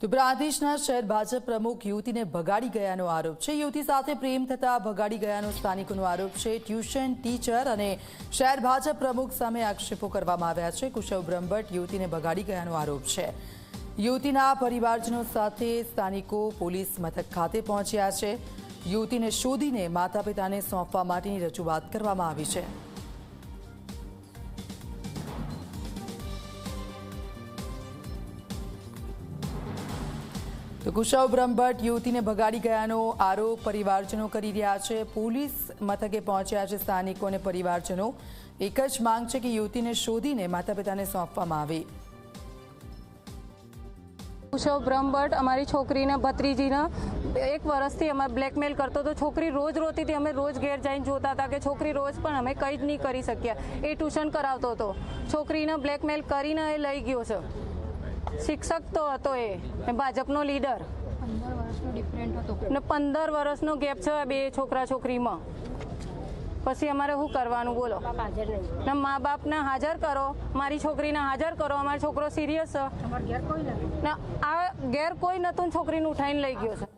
તો પ્રાદેશના શહેર ભાજપ પ્રમુખ યુવતીને ભગાડી ગયાનો આરોપ છે. યુવતી સાથે પ્રેમ થતા ભગાડી ગયાનો સ્થાનિકોનો આરોપ છે. ટ્યુશન, ટીચર અને શહેર ભાજપ પ્રમુખ સામે આક્ષેપો કરવામાં આવ્યા છે. કુશવ બ્રહ્મભટ્ટ યુવતીને ભગાડી ગયાનો આરોપ છે. યુવતીના પરિવારજનો સાથે સ્થાનિકો પોલીસ મથક ખાતે પહોંચ્યા છે. યુવતીને શોધીને માતા પિતાને સોંપવા માટેની રજૂઆત કરવામાં આવી છે. તો કુશવ બ્રહ્મભટ્ટ યુવતીને ભગાડી ગયાનો આરોપ, પરિવારજનો કરી રહ્યા છે. પોલીસ મથકે પહોંચ્યા છે સ્થાનિકો અને પરિવારજનો. એક જ માંગ છે કે યુવતીને શોધીને માતા પિતાને સોંપવામાં આવે. કુશવ બ્રહ્મભટ્ટ અમારી છોકરીને, ભત્રીજીને એક વર્ષથી અમે બ્લેકમેલ કરતો હતો. છોકરી રોજ રોતી હતી અમે રોજ ઘેર જઈને જોતા હતા કે છોકરી રોજ પણ અમે કંઈ જ નહીં કરી શક્યા. એ ટ્યુશન કરાવતો હતો. છોકરીને બ્લેકમેલ કરીને એ લઈ ગયો છે. શિક્ષક તો હતો એ. ભાજપનો લીડર. ને પંદર વર્ષનો ગેપ છે બે છોકરા છોકરીમાં. પછી અમારે શું કરવાનું બોલો? ને મા બાપને હાજર કરો. મારી છોકરીને હાજર કરો. અમારો છોકરો સિરિયસ છે. ને આ ઘેર કોઈ નતું છોકરીને ઉઠાઈને લઈ ગયો છે.